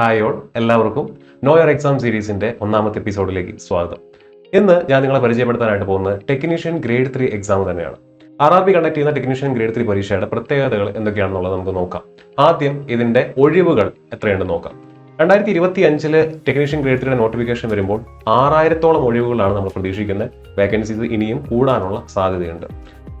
Hi all എല്ലാവർക്കും know your exam സീരീസിന്റെ ഒന്നാമത്തെ എപ്പിസോഡിലേക്ക് സ്വാഗതം. ഇന്ന് ഞാൻ നിങ്ങളെ പരിചയപ്പെടുത്താനായിട്ട് പോകുന്നത് ടെക്നീഷ്യൻ ഗ്രേഡ് ത്രീ എക്സാം തന്നെയാണ്. ആർ ആർ ബി കണ്ടക്ട് ചെയ്യുന്ന ടെക്നീഷ്യൻ ഗ്രേഡ് ത്രീ പരീക്ഷയുടെ പ്രത്യേകതകൾ എന്തൊക്കെയാണെന്നുള്ളത് നമുക്ക് നോക്കാം. ആദ്യം ഇതിന്റെ ഒഴിവുകൾ എത്രയുണ്ടെന്ന് നോക്കാം. രണ്ടായിരത്തി ഇരുപത്തി അഞ്ചിൽ ടെക്നീഷ്യൻ ഗ്രേഡ് ത്രീയുടെ നോട്ടിഫിക്കേഷൻ വരുമ്പോൾ ആറായിരത്തോളം ഒഴിവുകളാണ് നമ്മൾ പ്രതീക്ഷിക്കുന്നത്. വേക്കൻസീസ് ഇനിയും കൂടാനുള്ള സാധ്യതയുണ്ട്.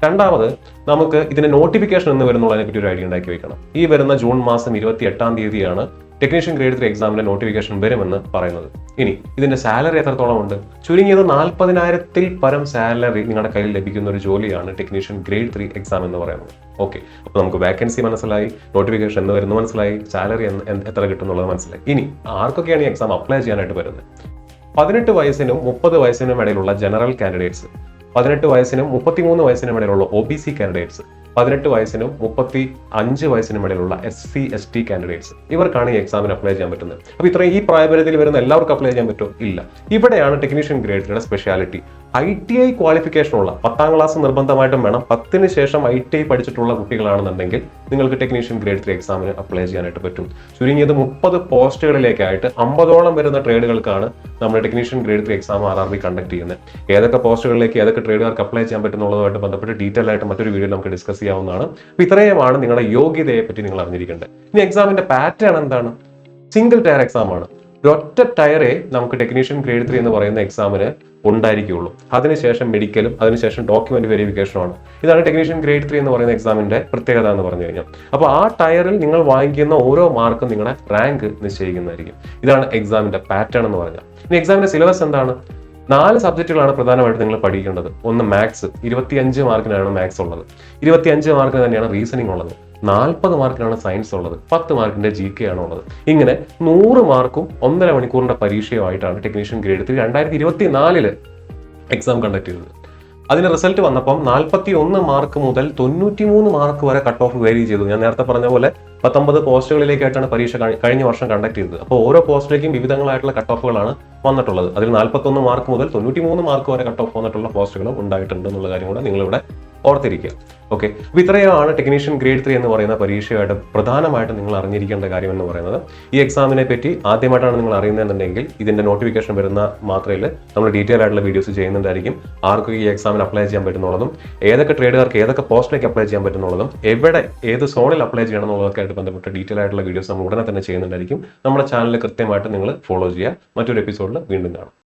രണ്ടാമത് നമുക്ക് ഇതിന്റെ നോട്ടിഫിക്കേഷൻ എന്ന് വരുന്നുള്ളതിനെ പറ്റി ഒരു ഐഡിയ ഉണ്ടാക്കി വെക്കണം. ഈ വരുന്ന ജൂൺ മാസം ഇരുപത്തി എട്ടാം തീയതിയാണ് ടെക്നീഷ്യൻ ഗ്രേഡ് ത്രീ എക്സാമിന്റെ നോട്ടിഫിക്കേഷൻ വരുമെന്ന് പറയുന്നത്. ഇനി ഇതിന്റെ സാലറി എത്രത്തോളം ഉണ്ട്? ചുരുങ്ങിയത് നാൽപ്പതിനായിരത്തിൽ പരം സാലറി നിങ്ങളുടെ കയ്യിൽ ലഭിക്കുന്ന ഒരു ജോലിയാണ് ടെക്നീഷ്യൻ ഗ്രേഡ് ത്രീ എക്സാം എന്ന് പറയുന്നത്. ഓക്കെ അപ്പോൾ നമുക്ക് വേക്കൻസി മനസ്സിലായി നോട്ടിഫിക്കേഷൻ എന്ന് വരുന്നത് മനസ്സിലായി സാലറി എത്ര കിട്ടുന്നുള്ളത് മനസ്സിലായി. ഇനി ആർക്കൊക്കെയാണ് ഈ എക്സാം അപ്ലൈ ചെയ്യാനായിട്ട് വരുന്നത്? പതിനെട്ട് വയസ്സിനും മുപ്പത് വയസ്സിനും ഇടയിലുള്ള ജനറൽ കാൻഡിഡേറ്റ്സ് പതിനെട്ട് വയസ്സിനും മുപ്പത്തിമൂന്ന് വയസ്സിനും ഇടയിലുള്ള ഒ ബി സി കാൻഡിഡേറ്റ്സ് പതിനെട്ട് വയസ്സിനും മുപ്പത്തി അഞ്ച് വയസ്സിനും ഇടയിലുള്ള S C S T candidates ഇവർക്കാണ് ഈ എക്സാമിന് അപ്ലൈ ചെയ്യാൻ പറ്റുന്നത്. അപ്പോൾ ഇത്രയും ഈ പ്രായപരിധിയിൽ വരുന്ന എല്ലാവർക്കും അപ്ലൈ ചെയ്യാൻ പറ്റുമോ? ഇല്ല. ഇവിടെയാണ് ടെക്നീഷ്യൻ ഗ്രേഡിന്റെ സ്പെഷ്യാലിറ്റി ഐ ടി ഐ ക്വാളിഫിക്കേഷനുള്ള പത്താം ക്ലാസ് നിർബന്ധമായിട്ടും വേണം. പത്തിന് ശേഷം ഐ ടി ഐ പഠിച്ചിട്ടുള്ള കുട്ടികളാണെന്നുണ്ടെങ്കിൽ നിങ്ങൾക്ക് ടെക്നീഷ്യൻ ഗ്രേഡ് ത്രീ എക്സാമിന് അപ്ലൈ ചെയ്യാനായിട്ട് പറ്റും. ചുരുങ്ങിയത് മുപ്പത് പോസ്റ്റുകളിലേക്കായിട്ട് അമ്പതോളം വരുന്ന ട്രേഡുകൾക്കാണ് നമ്മൾ technician grade three exam R R B conduct ചെയ്യുന്നത്. ഏതൊക്കെ പോസ്റ്റുകളിലേക്ക് ഏതൊക്കെ ട്രേഡുകാർക്ക് അപ്ലൈ ചെയ്യാൻ പറ്റുന്നുള്ളതുമായിട്ട് ബന്ധപ്പെട്ട് ഡീറ്റെയിൽ ആയിട്ട് മറ്റൊരു വീഡിയോ നമുക്ക് ഡിസ്കസ് ചെയ്യാവുന്നതാണ് അപ്പോൾ ഇത്രയുമാണ് നിങ്ങളുടെ യോഗ്യതയെ പറ്റി നിങ്ങൾ അറിഞ്ഞിരിക്കേണ്ടത്. ഇനി എക്സാമിന്റെ പാറ്റേൺ എന്താണ്? സിംഗിൾ ടയർ എക്സാം ആണ്. ഒറ്റ ടയറേ നമുക്ക് ടെക്നീഷ്യൻ ഗ്രേഡ് ത്രീ എന്ന് പറയുന്ന എക്സാമിന് ഉണ്ടായിരിക്കുകയുള്ളൂ. അതിനുശേഷം മെഡിക്കലും അതിനുശേഷം ഡോക്യുമെന്റ് വെരിഫിക്കേഷനുമാണ് ഇതാണ് ടെക്നീഷ്യൻ ഗ്രേഡ് ത്രീ എന്ന് പറയുന്ന എക്സാമിന്റെ പ്രത്യേകത എന്ന് പറഞ്ഞു കഴിഞ്ഞാൽ. അപ്പോൾ ആ ടയറിൽ നിങ്ങൾ വാങ്ങിക്കുന്ന ഓരോ മാർക്കും നിങ്ങളുടെ റാങ്ക് നിശ്ചയിക്കുന്നതായിരിക്കും. ഇതാണ് എക്സാമിന്റെ പാറ്റേൺ എന്ന് പറഞ്ഞാൽ. ഇനി എക്സാമിന്റെ സിലബസ് എന്താണ്? നാല് സബ്ജക്റ്റുകളാണ് പ്രധാനമായിട്ട് നിങ്ങൾ പഠിക്കേണ്ടത്. ഒന്ന് മാത്സ് ഇരുപത്തിയഞ്ച് മാർക്കിനാണ് മാത്സ് ഉള്ളത്. ഇരുപത്തിയഞ്ച് മാർക്കിന് തന്നെയാണ് റീസണിംഗ് ഉള്ളത്. നാൽപ്പത് മാർക്കിനാണ് സയൻസ് ഉള്ളത്. പത്ത് മാർക്കിന്റെ ജി കെ ആണ് ഉള്ളത്. ഇങ്ങനെ നൂറ് മാർക്കും ഒന്നര മണിക്കൂറിന്റെ പരീക്ഷയുമായിട്ടാണ് ടെക്നീഷ്യൻ ഗ്രേഡ് ത്രീ രണ്ടായിരത്തി ഇരുപത്തി നാലിൽ എക്സാം കണ്ടക്ട് ചെയ്തത്. അതിന് റിസൾട്ട് വന്നപ്പം നാൽപ്പത്തി ഒന്ന് മാർക്ക് മുതൽ തൊണ്ണൂറ്റി മൂന്ന് മാർക്ക് വരെ കട്ട് ഓഫ് വേരി ചെയ്തു. ഞാൻ നേരത്തെ പറഞ്ഞ പോലെ പത്തൊമ്പത് പോസ്റ്റുകളിലേക്കായിട്ടാണ് പരീക്ഷ കഴിഞ്ഞ വർഷം കണ്ടക്ട് ചെയ്തത്. അപ്പോൾ ഓരോ പോസ്റ്റിലേക്കും വിവിധങ്ങളായിട്ടുള്ള കട്ട് ഓഫുകളാണ് വന്നിട്ടുള്ളത്. അതിൽ നാൽപ്പത്തൊന്ന് മാർക്ക് മുതൽ തൊണ്ണൂറ്റി മൂന്ന് മാർക്ക് വരെ കട്ട് ഓഫ് വന്നിട്ടുള്ള പോസ്റ്റുകളും ഉണ്ടായിട്ടുണ്ട് എന്നുള്ള കാര്യം കൂടെ നിങ്ങളിവിടെ ഓർത്തിരിക്കുക. ഓക്കെ അപ്പോൾ ഇത്രയാണ് ടെക്നീഷ്യൻ ഗ്രേഡ് ത്രീ എന്ന് പറയുന്ന പരീക്ഷയായിട്ട് പ്രധാനമായിട്ടും നിങ്ങൾ അറിഞ്ഞിരിക്കേണ്ട കാര്യം എന്ന് പറയുന്നത്. ഈ എക്സാമിനെ പറ്റി ആദ്യമായിട്ടാണ് നിങ്ങൾ അറിയുന്നതെന്നുണ്ടെങ്കിൽ ഇതിന്റെ നോട്ടിഫിക്കേഷൻ വരുന്ന മാത്രയിൽ നമ്മൾ ഡീറ്റെയിൽ ആയിട്ടുള്ള വീഡിയോസ് ചെയ്യുന്നുണ്ടായിരിക്കും. ആർക്കും ഈ എക്സാമിന് അപ്ലൈ ചെയ്യാൻ പറ്റുന്നുള്ളതും ഏതൊക്കെ ട്രേഡുകാർക്ക് ഏതൊക്കെ പോസ്റ്റിലേക്ക് അപ്ലൈ ചെയ്യാൻ പറ്റുന്നുള്ളതും എവിടെ ഏത് സോണിൽ അപ്ലൈ ചെയ്യണം എന്നുള്ളതൊക്കെ ആയിട്ട് ബന്ധപ്പെട്ട ഡീറ്റെയിൽ ആയിട്ടുള്ള വീഡിയോസ് നമ്മൾ ഉടനെ തന്നെ ചെയ്യുന്നുണ്ടായിരിക്കും. നമ്മുടെ ചാനൽ കൃത്യമായിട്ട് നിങ്ങൾ ഫോളോ ചെയ്യുക. മറ്റൊരു എപ്പിസോഡിൽ വീണ്ടും കാണാം.